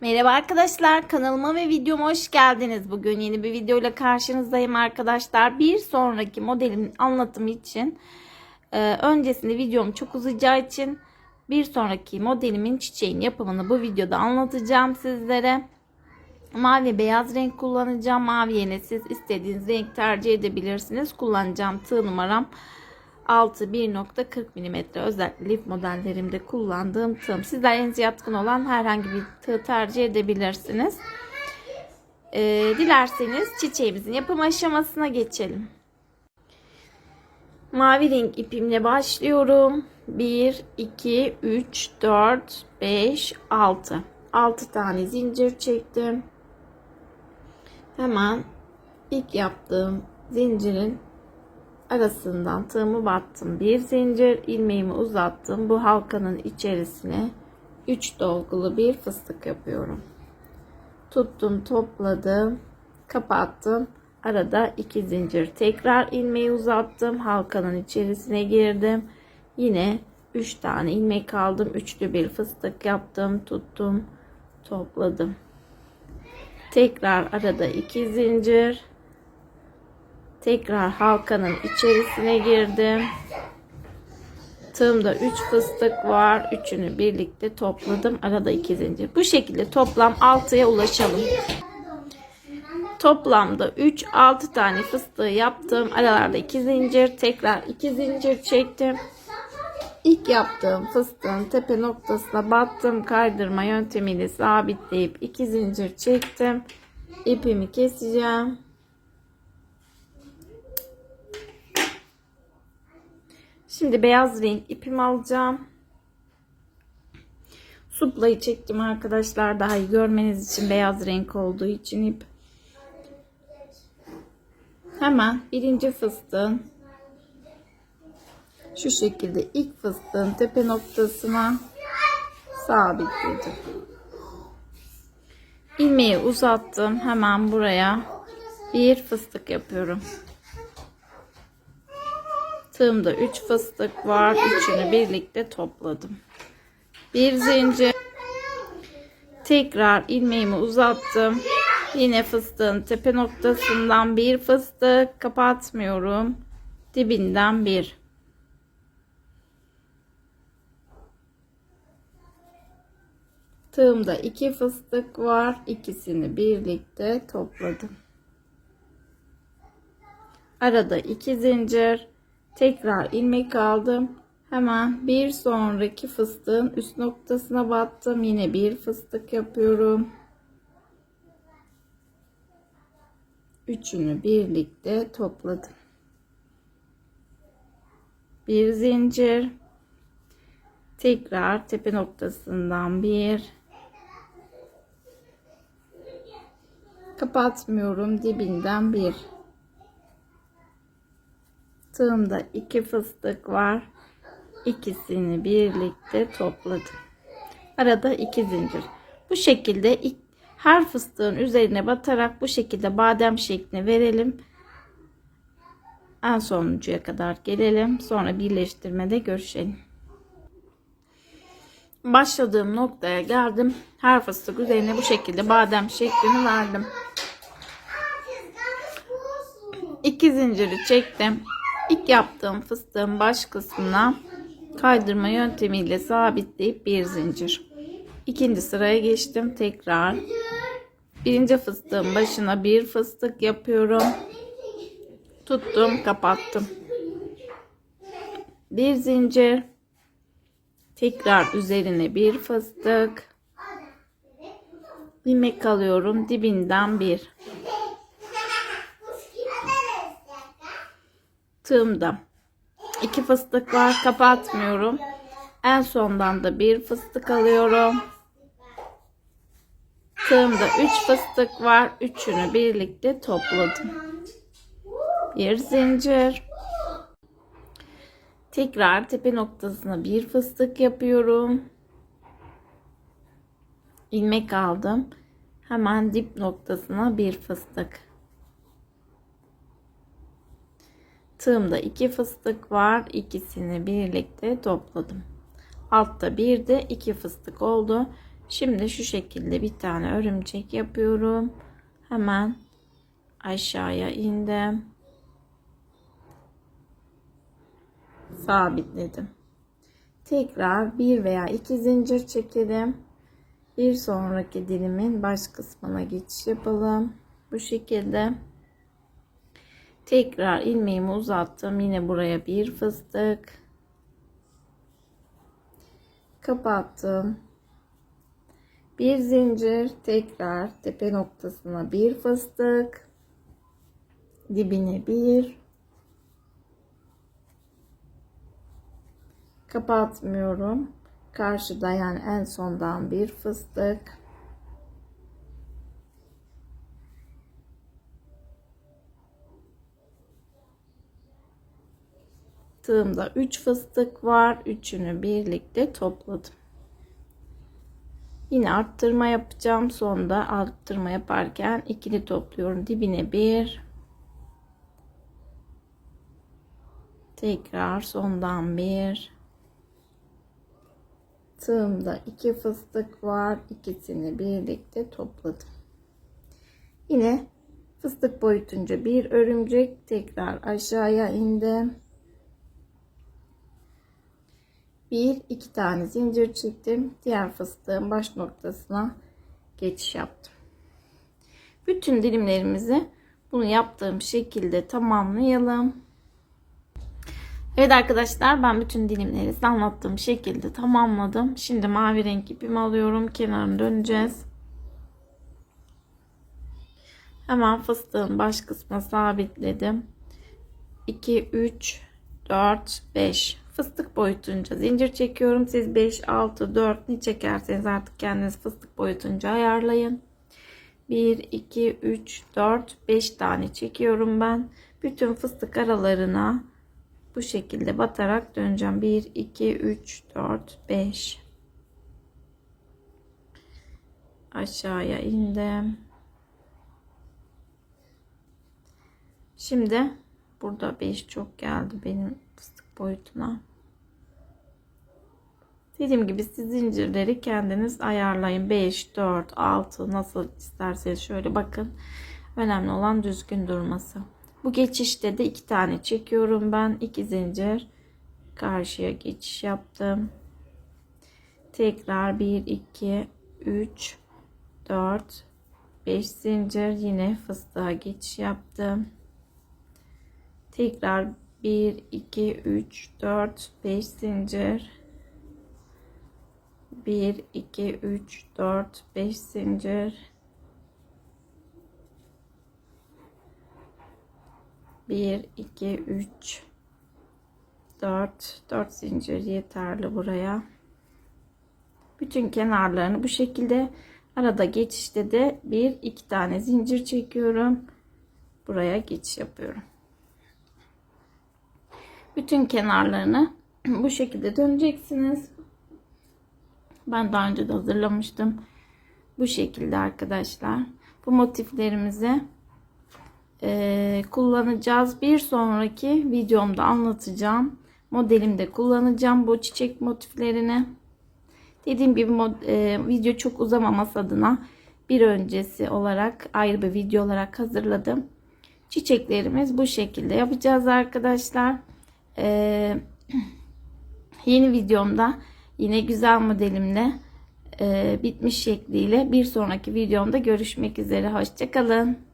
Merhaba arkadaşlar kanalıma ve videoma hoş geldiniz. Bugün yeni bir videoyla karşınızdayım arkadaşlar. Bir sonraki modelimin anlatımı için e, öncesinde videom çok uzayacağı için bir sonraki modelimin çiçeğin yapımını bu videoda anlatacağım sizlere. Mavi beyaz renk kullanacağım. Mavi siz istediğiniz renk tercih edebilirsiniz. Kullanacağım tığ numaram 6 1.40 mm özellikle lif modellerimde kullandığım tığım. Sizler elinize yatkın olan herhangi bir tığ tercih edebilirsiniz. Ee, dilerseniz çiçeğimizin yapım aşamasına geçelim. Mavi renk ipimle başlıyorum. 1, 2, 3, 4, 5, 6. 6 tane zincir çektim. Hemen ilk yaptığım zincirin arasından tığımı battım. Bir zincir ilmeğimi uzattım. Bu halkanın içerisine 3 dolgulu bir fıstık yapıyorum. Tuttum, topladım, kapattım. Arada 2 zincir. Tekrar ilmeği uzattım. Halkanın içerisine girdim. Yine 3 tane ilmek aldım. Üçlü bir fıstık yaptım. Tuttum, topladım. Tekrar arada 2 zincir. Tekrar halkanın içerisine girdim. Tığımda 3 fıstık var. Üçünü birlikte topladım. Arada 2 zincir. Bu şekilde toplam 6'ya ulaşalım. Toplamda 3 6 tane fıstığı yaptım. Aralarda 2 zincir, tekrar 2 zincir çektim. İlk yaptığım fıstığın tepe noktasına battım. Kaydırma yöntemiyle sabitleyip 2 zincir çektim. İpimi keseceğim. Şimdi beyaz renk ipimi alacağım. Suplayı çektim arkadaşlar. Daha iyi görmeniz için beyaz renk olduğu için ip. Hemen birinci fıstığın şu şekilde ilk fıstığın tepe noktasına sabitledim. İlmeği uzattım. Hemen buraya bir fıstık yapıyorum. Tığımda 3 fıstık var. Üçünü birlikte topladım. Bir zincir. Tekrar ilmeğimi uzattım. Yine fıstığın tepe noktasından bir fıstık kapatmıyorum. Dibinden bir. Tığımda iki fıstık var. İkisini birlikte topladım. Arada iki zincir. Tekrar ilmek aldım. Hemen bir sonraki fıstığın üst noktasına battım. Yine bir fıstık yapıyorum. Üçünü birlikte topladım. Bir zincir. Tekrar tepe noktasından bir. Kapatmıyorum. Dibinden bir. Tığımda iki fıstık var. İkisini birlikte topladım. Arada iki zincir. Bu şekilde her fıstığın üzerine batarak bu şekilde badem şeklini verelim. En sonuncuya kadar gelelim. Sonra birleştirmede görüşelim. Başladığım noktaya geldim. Her fıstık üzerine bu şekilde badem şeklini verdim. İki zinciri çektim. İlk yaptığım fıstığın baş kısmına kaydırma yöntemiyle sabitleyip bir zincir. İkinci sıraya geçtim tekrar. Birinci fıstığın başına bir fıstık yapıyorum. Tuttum, kapattım. Bir zincir. Tekrar üzerine bir fıstık. ilmek alıyorum dibinden bir. Tığımda iki fıstık var kapatmıyorum. En sondan da bir fıstık alıyorum. Tığımda 3 fıstık var. Üçünü birlikte topladım. Bir zincir. Tekrar tepe noktasına bir fıstık yapıyorum. ilmek aldım. Hemen dip noktasına bir fıstık. Tığımda iki fıstık var. İkisini birlikte topladım. Altta bir de iki fıstık oldu. Şimdi şu şekilde bir tane örümcek yapıyorum. Hemen aşağıya indim. Sabitledim. Tekrar bir veya iki zincir çekelim. Bir sonraki dilimin baş kısmına geçiş yapalım. Bu şekilde. Tekrar ilmeğimi uzattım. Yine buraya bir fıstık. Kapattım. Bir zincir tekrar tepe noktasına bir fıstık. Dibine bir. Kapatmıyorum. Karşıda yani en sondan bir fıstık. Tığımda 3 fıstık var. Üçünü birlikte topladım. Yine arttırma yapacağım. Sonda arttırma yaparken ikili topluyorum. Dibine bir. Tekrar sondan bir. Tığımda iki fıstık var. İkisini birlikte topladım. Yine fıstık boyutunca bir örümcek tekrar aşağıya indim. Bir iki tane zincir çektim. Diğer fıstığın baş noktasına geçiş yaptım. Bütün dilimlerimizi bunu yaptığım şekilde tamamlayalım. Evet arkadaşlar ben bütün dilimleri size anlattığım şekilde tamamladım. Şimdi mavi renk ipimi alıyorum. Kenarını döneceğiz. Hemen fıstığın baş kısmına sabitledim. 2, 3, 4, 5 fıstık boyutunca zincir çekiyorum. Siz 5, 6, 4 ne çekerseniz artık kendiniz fıstık boyutunca ayarlayın. 1, 2, 3, 4, 5 tane çekiyorum ben. Bütün fıstık aralarına bu şekilde batarak döneceğim. 1, 2, 3, 4, 5. Aşağıya indim. Şimdi burada 5 çok geldi benim fıstık boyutuna. Dediğim gibi siz zincirleri kendiniz ayarlayın. 5, 4, 6 nasıl isterseniz şöyle bakın. Önemli olan düzgün durması. Bu geçişte de iki tane çekiyorum ben. iki zincir karşıya geçiş yaptım. Tekrar 1, 2, 3, 4, 5 zincir yine fıstığa geçiş yaptım. Tekrar 1, 2, 3, 4, 5 zincir. 1, 2, 3, 4, 5 zincir. 1, 2, 3, 4, 4 zincir yeterli buraya. Bütün kenarlarını bu şekilde arada geçişte de bir iki tane zincir çekiyorum. Buraya geçiş yapıyorum. Bütün kenarlarını bu şekilde döneceksiniz. Ben daha önce de hazırlamıştım. Bu şekilde arkadaşlar. Bu motiflerimizi e, kullanacağız. Bir sonraki videomda anlatacağım. Modelimde kullanacağım bu çiçek motiflerini. Dediğim gibi e, video çok uzamaması adına bir öncesi olarak ayrı bir video olarak hazırladım. Çiçeklerimiz bu şekilde yapacağız arkadaşlar. Ee, yeni videomda yine güzel modelimle e, bitmiş şekliyle bir sonraki videomda görüşmek üzere. Hoşçakalın.